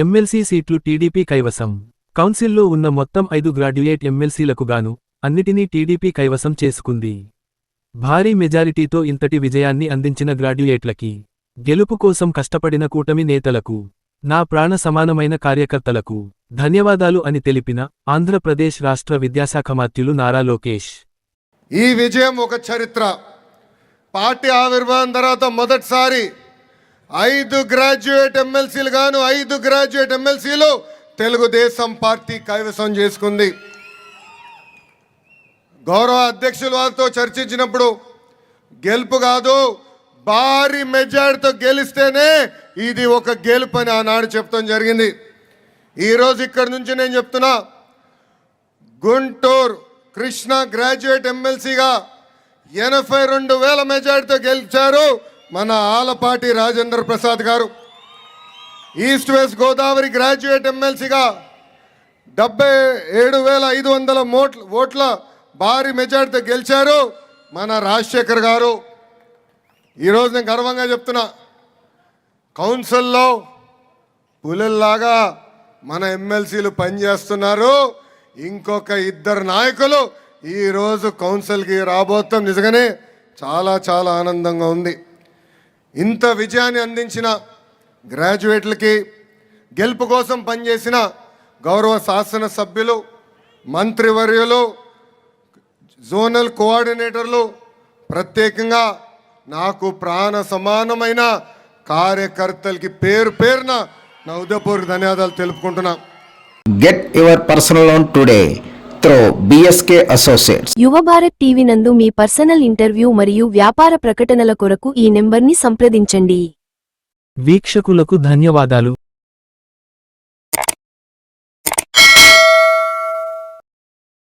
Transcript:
MLC సీట్లు TDP కైవసం. కౌన్సిల్లో ఉన్న మొత్తం ఐదు గ్రాడ్యుయేట్ ఎమ్మెల్సీలకు గాను అన్నిటినీ టీడీపీ కైవసం చేసుకుంది. భారీ మెజారిటీతో ఇంతటి విజయాన్ని అందించిన గ్రాడ్యుయేట్లకి గెలుపు కోసం కష్టపడిన కూటమి నేతలకు నా ప్రాణ సమానమైన కార్యకర్తలకు ధన్యవాదాలు అని తెలిపిన ఆంధ్రప్రదేశ్ రాష్ట్ర విద్యాశాఖ మాత్యులు నారా లోకేష్. ఈ విజయం ఒక చరిత్ర. పార్టీ ఆవిర్భావం తర్వాత మొదటిసారి ఐదు గ్రాడ్యుయేట్ ఎమ్మెల్సీలు గాను ఐదు గ్రాడ్యుయేట్ ఎమ్మెల్సీలు తెలుగుదేశం పార్టీ కైవసం చేసుకుంది. గౌరవ అధ్యక్షుల వారితో చర్చించినప్పుడు గెలుపు కాదు భారీ మెజార్టీతో గెలిస్తేనే ఇది ఒక గెలుపు అని ఆనాడు చెప్తాం జరిగింది. ఈరోజు ఇక్కడి నుంచి నేను చెప్తున్నా గుంటూరు కృష్ణ గ్రాడ్యుయేట్ ఎమ్మెల్సీగా ఎనభై రెండు వేల మెజార్టీతో గెలిచారు. మన ఆలపాటి రాజేంద్ర ప్రసాద్ గారు ఈస్ట్ వెస్ట్ గోదావరి గ్రాడ్యుయేట్ ఎమ్మెల్సీగా డెబ్బై ఏడు వేల ఐదు వందల మోట్ల ఓట్ల భారీ మెజార్టీతో గెలిచారు మన రాజశేఖర్ గారు. ఈరోజు నేను గర్వంగా చెప్తున్నా కౌన్సిల్లో పులుల్లాగా మన ఎమ్మెల్సీలు పనిచేస్తున్నారు. ఇంకొక ఇద్దరు నాయకులు ఈరోజు కౌన్సిల్కి రాబోతాం. నిజంగానే చాలా చాలా ఆనందంగా ఉంది. ఇంత విజయాన్ని అందించిన గ్రాడ్యుయేట్లకి గెలుపు కోసం పనిచేసిన గౌరవ శాసన సభ్యులు మంత్రివర్యులు జోనల్ కోఆర్డినేటర్లు ప్రత్యేకంగా నాకు ప్రాణ సమానమైన కార్యకర్తలకి పేరు పేరున నా ఉదయపూర్ ధన్యవాదాలు తెలుపుకుంటున్నా. Get your personal loan today through BSK Associates. యువ భారత్ టీవీ నందు మీ పర్సనల్ ఇంటర్వ్యూ మరియు వ్యాపార ప్రకటనల కొరకు ఈ నెంబర్ని సంప్రదించండి వీక్షకులకు ధన్యవాదాలు